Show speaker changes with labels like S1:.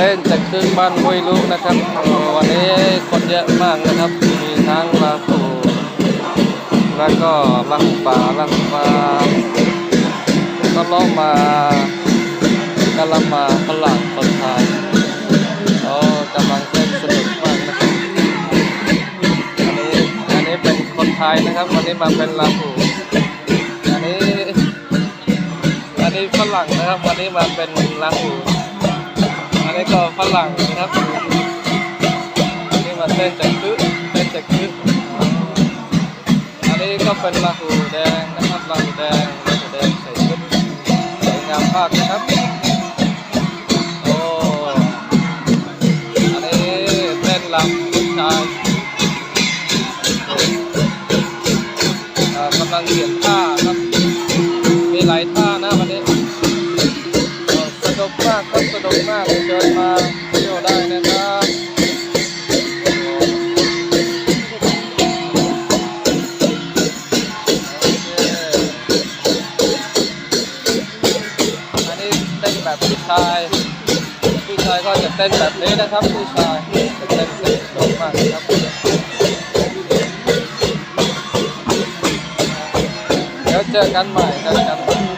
S1: เล่นจากครึ่งบ้านห้วยลูกนะครับ วันนี้คนเยอะมากนะครับ มีทั้งลาหูแล้วก็ลาหูป่าลาหูป่าก็ล้อมากำลังมาฝรั่งคนไทยก็กำลังเต้นสนุกมากนะครับอันนี้อันนี้เป็นคนไทยนะครับวันนี้มาเป็นลาหูอันนี้อันนี้ฝรั่งนะครับวันนี้มาเป็นลาหูอั นนี้ก็ฝรั่งนะครับนนี้มาเต้นจากคึเต้นจากคึอันนี้ก็เป็นลาหูแดงนะครับลาหูแดงลาหูแดงใส่ชุดสวยงามมากนะครับโอ้อันนี้เต้นลำผู้ชายอ่ากำลังเปลี่ยนท่าครับมีหลายท่านะวันนี้ มากครับสนุกมากเชิญมาเที่ยวได้นะครับอันนี้เต้นแบบผู้ชาย ผู้ชายก็จะเต้นแบบนี้นะครับ ผู้ชายจะเต้นเต้นสนุกมากครับเดี๋ยวเจอกันใหม่เจอกัน